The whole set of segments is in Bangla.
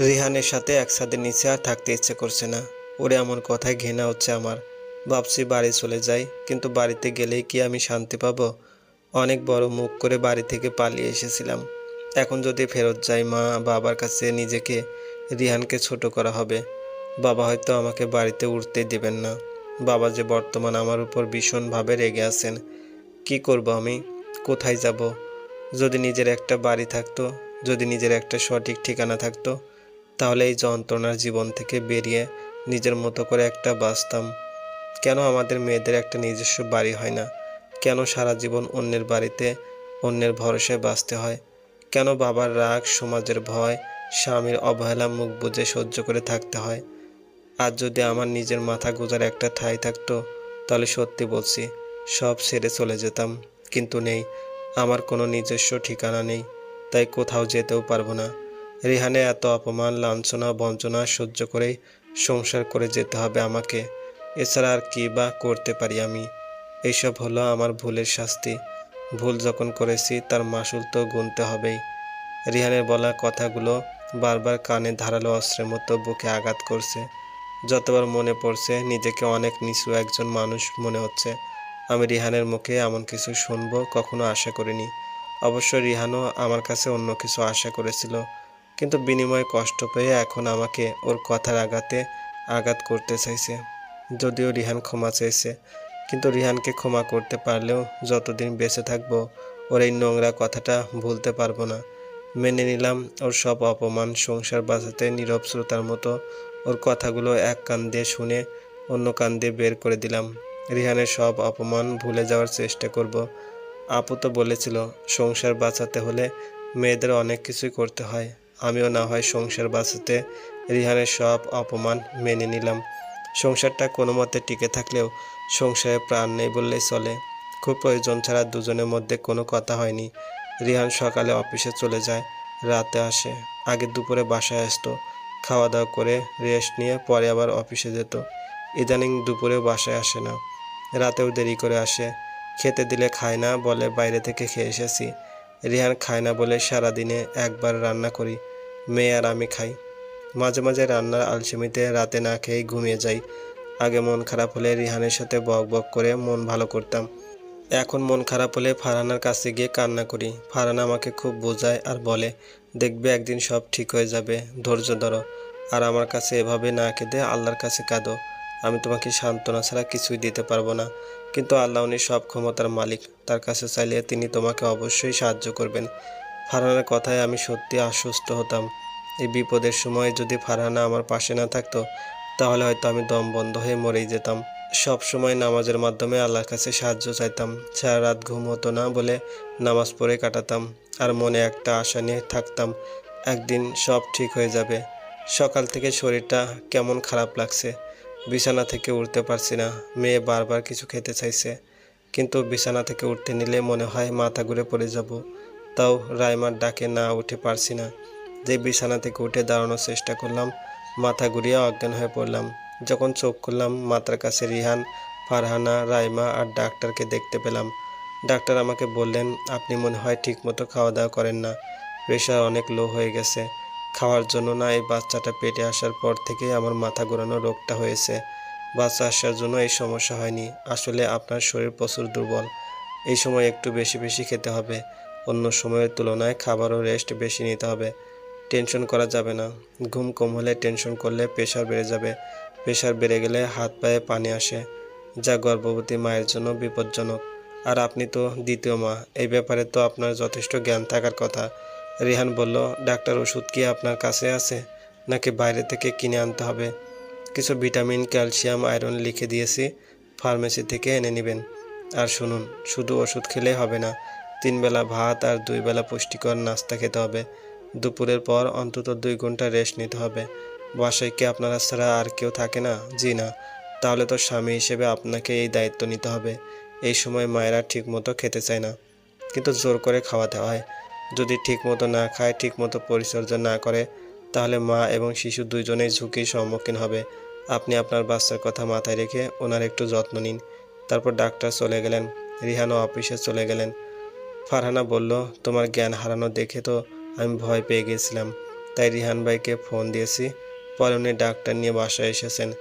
রিহানের সাথে একসাথে নিচে আর থাকতে ইচ্ছে করছে না। ওরে এমন কথায় ঘৃণা হচ্ছে আমার। ভাবছি বাড়ি চলে যাই, কিন্তু বাড়িতে গেলেই কি আমি শান্তি পাব? অনেক বড় মুখ করে বাড়ি থেকে পালিয়ে এসেছিলাম। এখন যদি ফেরত যাই, মা বাবার কাছে নিজেকে, রিহানকে ছোট করা হবে। বাবা হয়তো আমাকে বাড়িতে উঠতে দেবেন না। বাবা যে বর্তমান আমার উপর ভীষণভাবে রেগে আছেন। কি করব আমি? কোথায় যাব? যদি নিজের একটা বাড়ি থাকতো, যদি নিজের একটা সঠিক ঠিকানা থাকতো তাহলে এই যন্ত্রণার জীবন থেকে বেরিয়ে নিজের মতো করে একটা বাঁচতাম। কেন আমাদের মেয়েদের একটা নিজস্ব বাড়ি হয় না? কেন সারা জীবন অন্যের বাড়িতে অন্যের ভরসায় বাঁচতে হয়? কেন বাবার রাগ, সমাজের ভয়, স্বামীর অবহেলা, মুখ বুজে সহ্য করে থাকতে হয়? আর যদি আমার নিজের মাথা গোজার একটা ঠাঁই থাকতো, তাহলে সত্যি বলছি, সব ছেড়ে চলে যেতাম। কিন্তু নেই, আমার কোনো নিজস্ব ঠিকানা নেই, তাই কোথাও যেতেও পারব না। রিহানে এত অপমান, লাঞ্ছনা, বঞ্চনা সহ্য করেই সংসার করে যেতে হবে আমাকে। এছাড়া আর কী বা করতে পারি আমি? এইসব হলো আমার ভুলের শাস্তি। ভুল যখন করেছি, তার মাসুল তো গুনতে হবেই। রিহানের বলা কথাগুলো বারবার কানে ধারালো অস্ত্রের মতো বুকে আঘাত করছে। যতবার মনে পড়ছে, নিজেকে অনেক নিচু একজন মানুষ মনে হচ্ছে। আমি রিহানের মুখে এমন কিছু শুনব কখনো আশা করিনি। অবশ্য রিহানও আমার কাছে অন্য কিছু আশা করেছিল। কিন্তু বিনিময়ে কষ্ট পেয়ে এখন আমাকে ওর কথার আঘাতে আঘাত করতে চাইছে। যদিও রিহান ক্ষমা চেয়েছে, কিন্তু রিহানকে ক্ষমা করতে পারলেও যতদিন বেঁচে থাকব, ওর এই নোংরা কথাটা ভুলতে পারব না। মেনে নিলাম, ওর সব অপমান সংসার বাঁচাতে নীরব শ্রোতার মতো ওর কথাগুলো এক কান দিয়ে শুনে অন্য কান দিয়ে বের করে দিলাম। রিহানের সব অপমান ভুলে যাওয়ার চেষ্টা করব। আপু তো বলেছিল, সংসার বাঁচাতে হলে মেয়েদের অনেক কিছুই করতে হয়। আমিও না হয় সংসার বাঁচাতে রিহানের সব অপমান মেনে নিলাম। সংসারটা কোনো মতে টিকে থাকলেও সংসারে প্রাণ নেই বললেই চলে। খুব প্রয়োজন ছাড়া দুজনের মধ্যে কোনো কথা হয়নি। রিহান সকালে অফিসে চলে যায়, রাতে আসে, আগে দুপুরে বাসায় আসতো। খাওয়া দাওয়া করে রেস্ট নিয়ে পরে আবার অফিসে যেত। ইদানিং দুপুরে বাসায় আসে না। রাতেও দেরি করে আসে। খেতে দিলে খায় না বলে বাইরে থেকে খেয়ে এসেছি। রিহান খায় না বলে সারাদিনে একবার রান্না করি। মেয়ে আর আমি খাই। মাঝে মাঝে রান্নার আলসেমিতে রাতে না খেয়ে ঘুমিয়ে যাই। আগে মন খারাপ হলে রিহানের সাথে বক বক করে মন ভালো করতাম। এখন মন খারাপ হলে ফারহানার কাছে গিয়ে কান্না করি। ফারহানা আমাকে খুব বোঝায় আর বলে, দেখবে একদিন সব ঠিক হয়ে যাবে, ধৈর্য ধরো। আর আমার কাছে এভাবে না কেঁদে আল্লাহর কাছে কাঁদো। আমি তোমাকে সান্ত্বনা ছাড়া কিছুই দিতে পারব না। কিন্তু আল্লাহ উনি সব ক্ষমতার মালিক। তার কাছে চাইলে তিনি তোমাকে অবশ্যই সাহায্য করবেন। ফারহানার কথায় আমি সত্যি আশ্বস্ত হতাম। এই বিপদের সময় যদি ফারহানা আমার পাশে না থাকতো, তাহলে হয়তো আমি দম বন্ধ হয়ে মরেই যেতাম। সব সময় নামাজের মাধ্যমে আল্লাহর কাছে সাহায্য চাইতাম। সারা রাত ঘুম হতো না বলে নামাজ পড়ে কাটাতাম আর মনে একটা আশা নিয়ে থাকতাম, একদিন সব ঠিক হয়ে যাবে। সকাল থেকে শরীরটা কেমন খারাপ লাগছে। বিছানা থেকে উঠতে পারছি না, মেয়ে বারবার কিছু খেতে চাইছে। কিন্তু বিছানা থেকে উঠতে নিলে মনে হয় মাথা ঘুরে পড়ে যাব। তাও রাইমার ডাকে না উঠে পারছি না। যে বিছানা থেকে উঠে দাঁড়ানোর চেষ্টা করলাম, মাথা ঘুরিয়ে অজ্ঞান হয়ে পড়লাম। যখন চোখ খুললাম মাথার কাছে রিহান, ফারহানা, রাইমা আর ডাক্তারকে দেখতে পেলাম। ডাক্তার আমাকে বললেন, আপনি মনে হয় ঠিকমতো খাওয়া দাওয়া করেন না। প্রেশার অনেক লো হয়ে গেছে। খাওয়ার জন্য না এই বাচ্চাটা পেটে আসার পর থেকেই আমার মাথা ঘোরানো রোগটা হয়েছে। বাচ্চা আসার জন্য এই সমস্যা হয়নি। আসলে আপনার শরীর প্রচুর দুর্বল। এই সময় একটু বেশি বেশি খেতে হবে। অন্য সময়ের তুলনায় খাবার ও রেস্ট বেশি নিতে হবে। টেনশন করা যাবে না। ঘুম কম হলে টেনশন করলে প্রেশার বেড়ে যাবে। প্রেশার বেড়ে গেলে হাত পায়ে পানি আসে, যা গর্ভবতী মায়ের জন্য বিপজ্জনক। আর আপনি তো দ্বিতীয় মা, এই ব্যাপারে তো আপনার যথেষ্ট জ্ঞান থাকার কথা। রিহান বলল, ডাক্তার, ওষুধ কি আপনার কাছে আছে? নাকি বাইরে থেকে কিনে আনতে হবে? কিছু ভিটামিন, ক্যালসিয়াম, আয়রন লিখে দিয়েছি। ফার্মেসি থেকে এনে নেবেন। আর শুনুন, শুধু ওষুধ খেলেই হবে না। তিন বেলা ভাত আর দুই বেলা পুষ্টিকর নাস্তা খেতে হবে। দুপুরের পর অন্তত দুই ঘণ্টা রেস্ট নিতে হবে। বাসায় কি আপনারা ছাড়া আর কেউ থাকে না? জি না। তাহলে তো স্বামী হিসেবে আপনাকে এই দায়িত্ব নিতে হবে। এই সময় মায়েরা ঠিকমতো খেতে চায় না। কিন্তু জোর করে খাওয়াতে হয়। যদি ঠিকমতো না খায়, ঠিকমতো পরিচর্যা না করে, তাহলে মা এবং শিশু দুইজনেই ঝুঁকির সম্মুখীন হবে। আপনি আপনার বাচ্চার কথা মাথায় রেখে ওনার একটু যত্ন নিন। তারপর ডাক্তার চলে গেলেন। রিহানও অফিসে চলে গেলেন। ফারহানা বলল, তোমার জ্ঞান হারানো দেখে তো আমি ভয় পেয়ে গেছিলাম। তাই রিহান ভাইকে ফোন দিয়েছি। পরে উনি ডাক্তার নিয়ে বাসায় এসেছেন।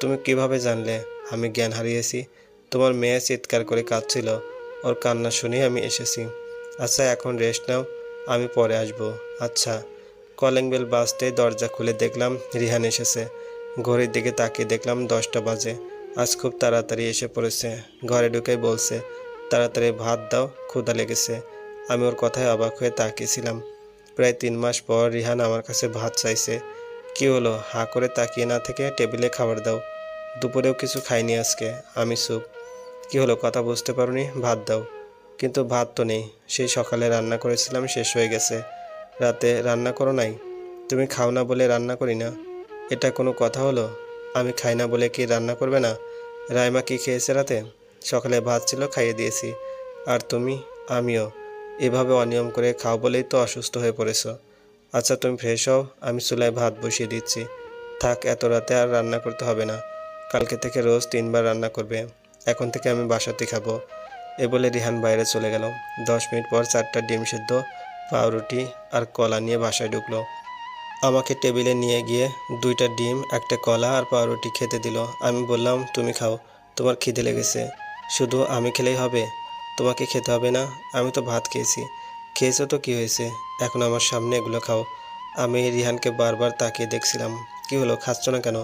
তুমি কীভাবে জানলে? আমি জ্ঞান হারিয়েছি। তোমার মেয়ে চিৎকার করে কাঁদছিল। ওর কান্না শুনে আমি এসেছি। আচ্ছা এখন রেস্ট নাও। আমি পরে আসব। আচ্ছা। কলিং বেল বাজতেই দরজা খুলে দেখলাম রিহান এসেছে। ঘড়ির দিকে তাকিয়ে দেখলাম দশটা বাজে। আজ খুব তাড়াতাড়ি এসে পড়েছে। ঘরে ঢুকে বলছে তাড়াতাড়ি ভাত দাও, ক্ষুধা লেগেছে। আমি ওর কথায় অবাক হয়ে তাকিয়েছিলাম। প্রায় তিন মাস পর রিহান আমার কাছে ভাত চাইছে। কি হলো? হা করে তাকিয়ে না থেকে টেবিলে খাবার দাও। দুপুরেও কিছু খাইনি আজকে। আমি স্যুপ কি হলো? কথা বুঝতে পারোনি? ভাত দাও। কিন্তু ভাত তো নেই। সেই সকালে রান্না করেছিলাম, শেষ হয়ে গেছে। রাতে রান্না করো নাই? তুমি খাও না বলে রান্না করি না। এটা কোনো কথা হলো? আমি খাই না বলে কি রান্না করবে না? রায়মা কি খেয়েছে রাতে? সকালে ভাত ছিল, খাইয়ে দিয়েছি। আর তুমি? আমিও। এভাবে অনিয়ম করে খাও বলেই তো অসুস্থ হয়ে পড়েছো। আচ্ছা তুমি ফ্রেশ হও, আমি চুলায় ভাত বসিয়ে দিচ্ছি। থাক, এত রাতে আর রান্না করতে হবে না। কালকে থেকে রোজ তিনবার রান্না করবে। এখন থেকে আমি বাসাতে খাব। এ বলে রিহান বাইরে চলে গেল। দশ মিনিট পর চারটা ডিম সিদ্ধ, পাউরুটি আর কলা নিয়ে বাসায় ঢুকলো। আমাকে টেবিলে নিয়ে গিয়ে দুইটা ডিম, একটা কলা আর পাউরুটি খেতে দিল। আমি বললাম, তুমি খাও। তোমার খিদে লেগেছে। শুধু আমি খেলেই হবে? তোমাকে খেতে হবে না? আমি তো ভাত খেয়েছি। খেয়েছো তো কি হয়েছে? এখন আমার সামনে এগুলো খাও। আমি রিহানকে বারবার তাকিয়ে দেখছিলাম। কি হলো, খাচ্ছ না কেন?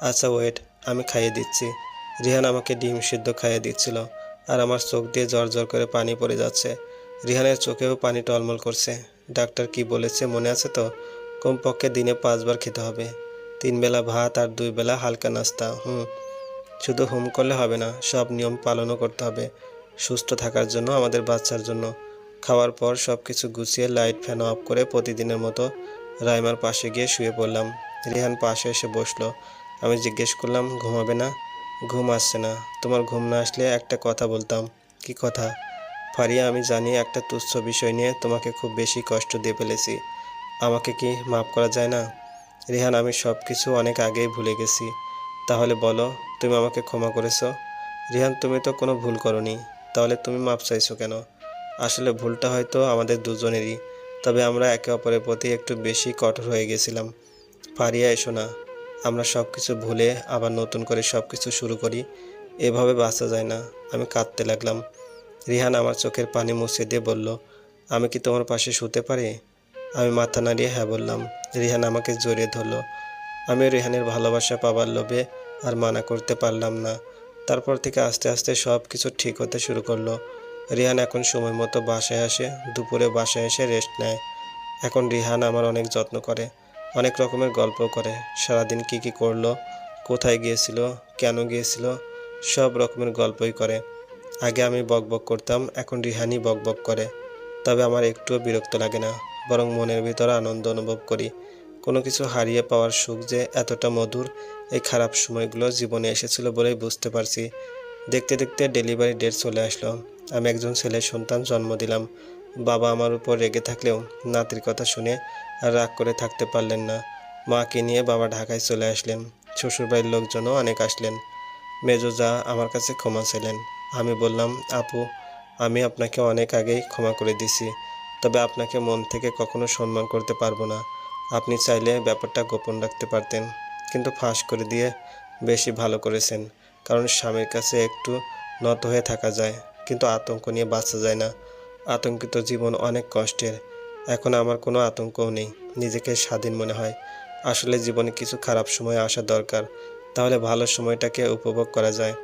আচ্ছা ওয়েট, আমি খাইয়ে দিচ্ছি। রিহান আমাকে ডিম সিদ্ধ খাইয়ে দিচ্ছিল আর আমার চোখ দিয়ে জ্বর জ্বর করে পানি পড়ে যাচ্ছে। রিহানের চোখেও পানি টলমল করছে। ডাক্তার কি বলেছে মনে আছে তো? কমপক্ষে দিনে পাঁচবার খেতে হবে। তিন বেলা ভাত আর দুই বেলা হালকা নাস্তা, হুম। শুধু হোম করলে হবে না, সব নিয়ম পালনও করতে হবে। সুস্থ থাকার জন্য, আমাদের বাচ্চার জন্য। খাওয়ার পর সব কিছু গুছিয়ে লাইট ফ্যান অফ করে প্রতিদিনের মতো রাইমার পাশে গিয়ে শুয়ে পড়লাম। রিহান পাশে এসে বসল। আমি জিজ্ঞেস করলাম ঘুমাবে না? ঘুম আসছে না। তোমার ঘুম না আসলে একটা কথা বলতাম। কি কথা? ফারিয়া, আমি জানি একটা তুচ্ছ বিষয় নিয়ে তোমাকে খুব বেশি কষ্ট দিয়ে ফেলেছি। আমাকে কি মাফ করা যায় না? রিহান, আমি সব কিছু অনেক আগেই ভুলে গেছি। তাহলে বলো তুমি আমাকে ক্ষমা করেছ। রিহান, তুমি তো কোনো ভুল করনি। তাহলে তুমি মাপ চাইছো কেন? আসলে ভুলটা হয়তো আমাদের দুজনেরই। তবে আমরা একে অপরের প্রতি একটু বেশি কঠোর হয়ে গেছিলাম। ফারিয়া, এসো না। আমরা সব কিছু ভুলে আবার নতুন করে সব কিছু শুরু করি। এভাবে বাঁচা যায় না। আমি কাঁদতে লাগলাম। রিহান আমার চোখের পানি মুছে দিয়ে বলল, আমি কি তোমার পাশে শুতে পারি? আমি মাথা নাড়িয়ে হ্যাঁ বললাম। রিহান আমাকে জড়িয়ে ধরলো। আমি রিহানের ভালোবাসা পাবার লোভে আর মানা করতে পারলাম না। তারপর থেকে আস্তে আস্তে সব কিছু ঠিক হতে শুরু করল। রিহান এখন সময় মতো বাসায় আসে, দুপুরে বাসায় এসে রেস্ট নেয়। এখন রিহান আমার অনেক যত্ন করে, অনেক রকমের গল্প করে, সারাদিন কি কি করল, কোথায় গিয়েছিল, কেন গিয়েছিল, সব রকমের গল্পই করে। আগে আমি বক বক করতাম, এখন রিহানই বক বক করে। তবে আমার একটুও বিরক্ত লাগে না, বরং মনের ভিতরে আনন্দ অনুভব করি। কোনো কিছু হারিয়ে পাওয়ার সুখ যে এতটা মধুর, এই খারাপ সময়গুলো জীবনে এসেছিল বলেই বুঝতে পারছি। দেখতে দেখতে ডেলিভারি ডেট চলে আসলো। আমি একজন ছেলের সন্তান জন্ম দিলাম। বাবা আমার উপর রেগে থাকলেও নাতির কথা শুনে আর রাগ করে থাকতে পারলেন না। মাকে নিয়ে বাবা ঢাকায় চলে আসলেন। শ্বশুরবাড়ির লোকজনও অনেক আসলেন। মেজোজা আমার কাছে ক্ষমা ছিলেন আমি বললাম, আপু, আমি আপনাকে অনেক আগেই ক্ষমা করে দিছি তবে আপনাকে মন থেকে কখনো সম্মান করতে পারব না। আপনি চাইলে ব্যাপারটা গোপন রাখতে পারতেন, কিন্তু ফাঁস করে দিয়ে বেশি ভালো করেছেন, কারণ স্বামীর কাছে একটু নত হয়ে থাকা যায়, কিন্তু আতঙ্ক নিয়ে বাঁচা যায় না। আতঙ্কিত জীবন অনেক কষ্টের, এখন আমার কোনো আতঙ্কও নেই, নিজেকে স্বাধীন মনে হয়। আসলে জীবনে কিছু খারাপ সময় আসা দরকার, তাহলে ভালো সময়টাকে উপভোগ করা যায়।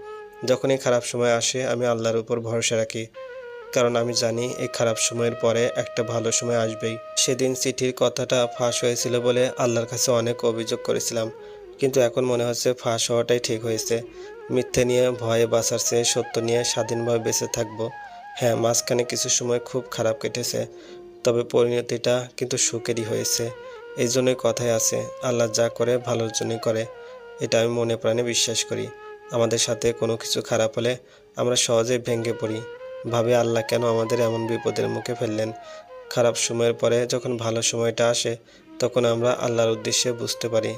যখনই খারাপ সময় আসে, আমি আল্লাহর উপর ভরসা রাখি কারণ আমি জানি এই খারাপ সময়ের পরে একটা ভালো সময় আসবেই। সেদিন চিঠির কথাটা ফাঁস হয়েছিল বলে আল্লাহর কাছে অনেক অভিযোগ করেছিলাম। কিন্তু এখন মনে হচ্ছে ফাঁস হওয়াটাই ঠিক হয়েছে। মিথ্যে নিয়ে ভয়ে বাঁচার চেয়ে সত্য নিয়ে স্বাধীনভাবে বেঁচে থাকব। হ্যাঁ মাঝখানে কিছু সময় খুব খারাপ কেটেছে, তবে পরিণতিটা কিন্তু সুখেরই হয়েছে। এই জন্যই কথায় আছে, আল্লাহ যা করে ভালোর জন্যই করে। এটা আমি মনে প্রাণে বিশ্বাস করি। আমাদের সাথে কোনো কিছু খারাপ হলে আমরা সহজেই ভেঙে পড়ি। ভাবে আল্লাহ কেন আমাদের এমন বিপদের মুখে ফেললেন? খারাপ সময়ের পরে যখন ভালো সময়টা আসে, তখন আমরা আল্লাহর উদ্দেশ্যে বুঝতে পারি।